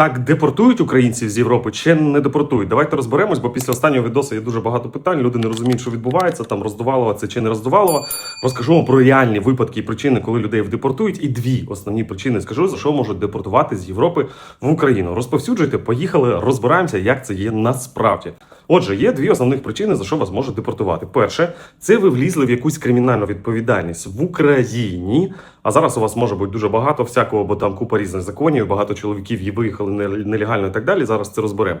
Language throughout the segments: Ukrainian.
Так депортують українців з Європи чи не депортують? Давайте розберемось, бо після останнього відосу є дуже багато питань. Люди не розуміють, що відбувається, там роздувалова це чи не роздувалова. Розкажу вам про реальні випадки і причини, коли людей депортують. І дві основні причини скажу, за що можуть депортувати з Європи в Україну. Розповсюджуйте, поїхали, розбираємося, як це є насправді. Отже, є дві основних причини, за що вас можуть депортувати. Перше, це ви влізли в якусь кримінальну відповідальність в Україні. А зараз у вас може бути дуже багато всякого, бо там купа різних законів, багато чоловіків і виїхали не- нелегально і так далі. Зараз це розберемо.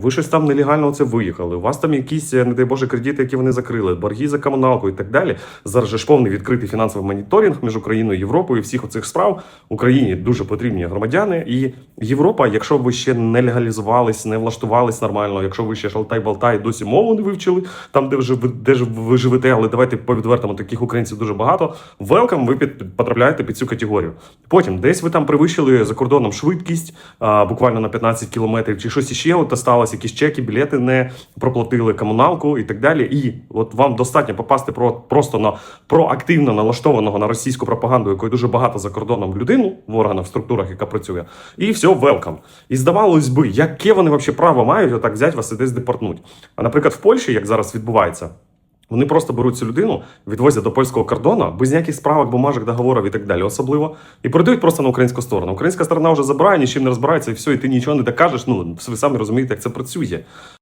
ви щось там нелегально це виїхали. У вас там якісь, не дай Боже, кредити, які вони закрили, борги за комуналку і так далі. Зараз ж повний відкритий фінансовий моніторинг між Україною Європою. Всіх оцих справ Україні дуже потрібні громадяни. І Європа, якщо ви ще не легалізувались, не влаштувались нормально, якщо ви ще шалтай-балтай досі мову не вивчили, там де вже де ж ви живете, але давайте по відвертому таких українців дуже багато. Велкам, ви під, потрапляєте під цю категорію. Потім десь ви там перевищили за кордоном швидкість а, буквально на 15 кілометрів, чи щось іще от сталося, якісь чеки, білети не проплатили комуналку і так далі. І от вам достатньо попасти про просто на проактивно налаштованого на російську пропаганду, якої дуже багато за кордоном людину в органах, в структурах, яка працює, і все, велкам. І здавалось би, яке вони взагалі право мають отак взяти вас і десь депортнуть. А наприклад, в Польщі, як зараз відбувається. Вони просто беруть цю людину, відвозять до польського кордону без ніяких справок, бумажок, договорів і так далі, особливо, і передають просто на українську сторону. Українська сторона вже забирає, нічим не розбирається, і все, і ти нічого не докажеш. Ну ви самі розумієте, як це працює.